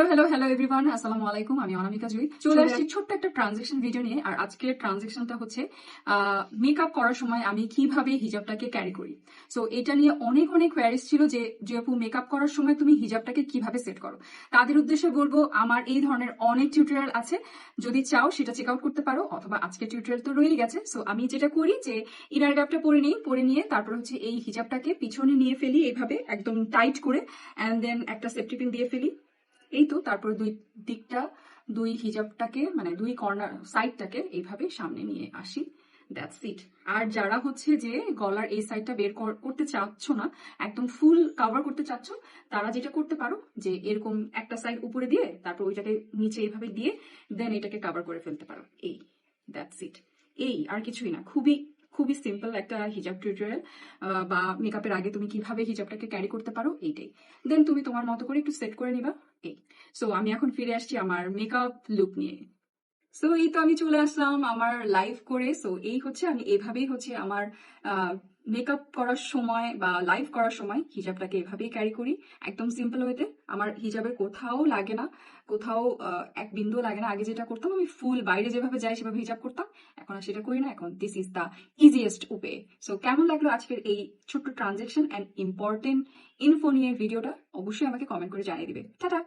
Hello hello hello everyone আসসালামু আলাইকুম আমি অনামিকা জুই। চলে আসছি ছোট্ট একটা ট্রানজেকশন ভিডিও নিয়ে। আর আজকের ট্রানজেকশনটা হচ্ছে মেকআপ করার সময় আমি কীভাবে হিজাবটাকে ক্যারি করি? সো এটা নিয়ে অনেক অনেক কোয়ারিজ ছিল যে যে আপু মেকআপ করার সময় তুমি হিজাবটাকে কীভাবে সেট করো? তাদের উদ্দেশ্যে বলব আমার এই ধরনের অনেক টিউটোরিয়াল আছে। যদি চাও সেটা চেক আউট করতে পারো অথবা আজকের টিউটোরিয়াল তো রয়েই গেছে। সো আমি যেটা করি যে ইনার গ্যাপটা পরে নিই পরে নিয়ে তারপর হচ্ছে এই হিজাবটাকে পিছনে নিয়ে ফেলি এইভাবে একদম টাইট করে অ্যান্ড দেন একটা সেফটি পিন দিয়ে ফেলি। এই তো, তারপর দুই দিকটা, দুই হিজাবটাকে মানে দুই কর্নার সাইডটাকে এইভাবে সামনে নিয়ে আসি। দ্যাটস ইট আর যারা হচ্ছে যে গলার এই সাইডটা বের কর- করতে চাচ্ছ না, একদম ফুল কভার করতে চাচ্ছ, তারা যেটা করতে পারো, যে এরকম একটা সাইড উপরে দিয়ে, তারপর ওইটাকে নিচে এইভাবে দিয়ে দেন এটাকে কাভার করে ফেলতে পারো। এই দ্যাটস ইট এই, আর কিছুই না। খুবই খুবই সিম্পল একটা হিজাব টিউটোরিয়াল বা মেকআপের আগে তুমি কীভাবে হিজাবটাকে ক্যারি করতে পারো, এইটাই। দেন তুমি তোমার মতো করে একটু সেট করে নিবা, এই। সো আমি এখন ফিরে আসছি আমার মেকআপ লুক নিয়ে। সো এই তো আমি চলে আসলাম আমার লাইভ করে। সো এই হচ্ছে, আমি এভাবেই হচ্ছে আমার মেকআপ করার সময় বা লাইভ করার সময় হিজাবটাকে এভাবেই ক্যারি করি। একদম সিম্পল ওয়েতে আমার হিজাবের কোথাও লাগে না। কোথাও এক বিন্দু লাগে না। আগে যেটা করতাম, আমি ফুল বাইরে যেভাবে যাই, সেভাবে হিজাব করতাম। এখন আর সেটা করি না। এখন this is the easiest way so কেমন লাগল আজকের এই ছোট্ট ট্রানজেকশন অ্যান্ড ইম্পর্টেন্ট ইনফো নিয়ে ভিডিওটা অবশ্যই আমাকে কমেন্ট করে জানিয়ে দিবে। টাটা!